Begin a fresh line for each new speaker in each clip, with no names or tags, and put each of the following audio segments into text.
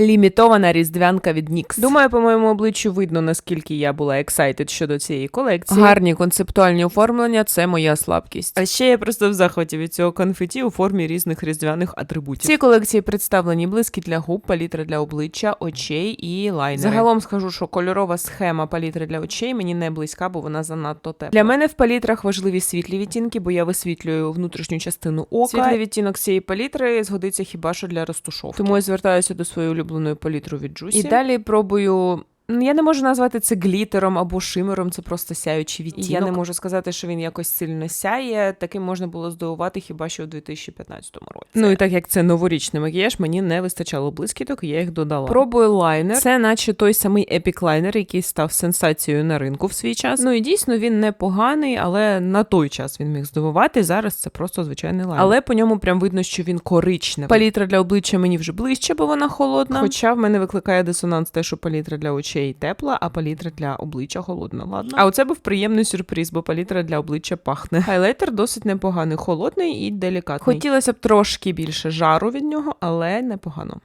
Лімітована різдвянка від NYX. Думаю, по моєму обличчю видно, наскільки я була ексайтед щодо цієї колекції. Гарні концептуальні оформлення це моя слабкість. А ще я просто в захваті від цього конфеті у формі різних різдвяних атрибутів. В цій колекції представлені блиски для губ, палітра для обличчя, очей і лайнери. Загалом скажу, що кольорова схема палітри для очей мені не близька, бо вона занадто тепла. Для мене в палітрах важливі світлі відтінки, бо я висвітлюю внутрішню частину ока. Світлий відтінок цієї палітри згодиться хіба що для розтушовки. Тому я звертаюся до своєї улюбленої палітри від Juicy. І далі пробую. М, Я не можу назвати це глітером або шимером, це просто сяючий відтінок. І я не можу сказати, що він якось сильно сяє. Таким можна було здивувати хіба що у 2015 році. Ну і так як це новорічний макіяж, мені не вистачало блискіток, я їх додала. Пробую лайнер. Це наче той самий епік лайнер, який став сенсацією на ринку в свій час. Ну і дійсно він непоганий, але на той час він міг здивувати. Зараз це просто звичайний лайнер. Але по ньому прям видно, що він коричневий. Палітра для обличчя мені вже ближче, бо вона холодна. Хоча в мене викликає дисонанс те, що палітра для очей тепла, а палітра для обличчя холодна. Ладно. А оце був приємний сюрприз, бо палітра для обличчя пахне. Хайлайтер досить непоганий, холодний і делікатний. Хотілося б трошки більше жару від нього, але непогано.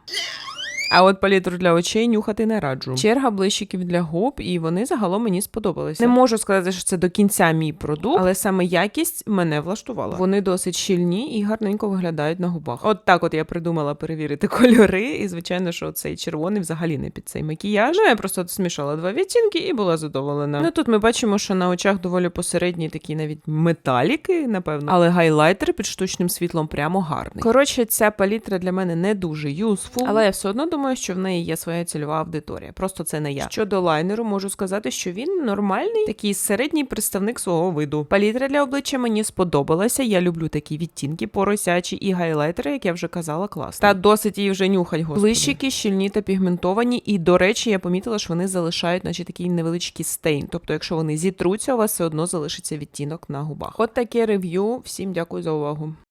А от палітру для очей нюхати не раджу. Черга блищиків для губ, і вони загалом мені сподобалися. Не можу сказати, що це до кінця мій продукт, але саме якість мене влаштувала. Вони досить щільні і гарненько виглядають на губах. От так, от я придумала перевірити кольори, і звичайно, що цей червоний взагалі не під цей макіяж. Ну, я просто смішала два відтінки і була задоволена. Ну тут ми бачимо, що на очах доволі посередні такі навіть металіки, напевно, але гайлайтер під штучним світлом прямо гарний. Коротше, ця палітра для мене не дуже юзфул, але я все одно думаю, що в неї є своя цільова аудиторія. Просто це не я. Щодо лайнеру, можу сказати, що він нормальний, такий середній представник свого виду. Палітра для обличчя мені сподобалася. Я люблю такі відтінки поросячі і гайлайтери, як я вже казала, класно. Та досить її вже нюхать, господи. Блищики щільні та пігментовані, і до речі, я помітила, що вони залишають, наче такий невеличкий стейн. Тобто, якщо вони зітруться, у вас все одно залишиться відтінок на губах. От таке рев'ю. Всім дякую за увагу.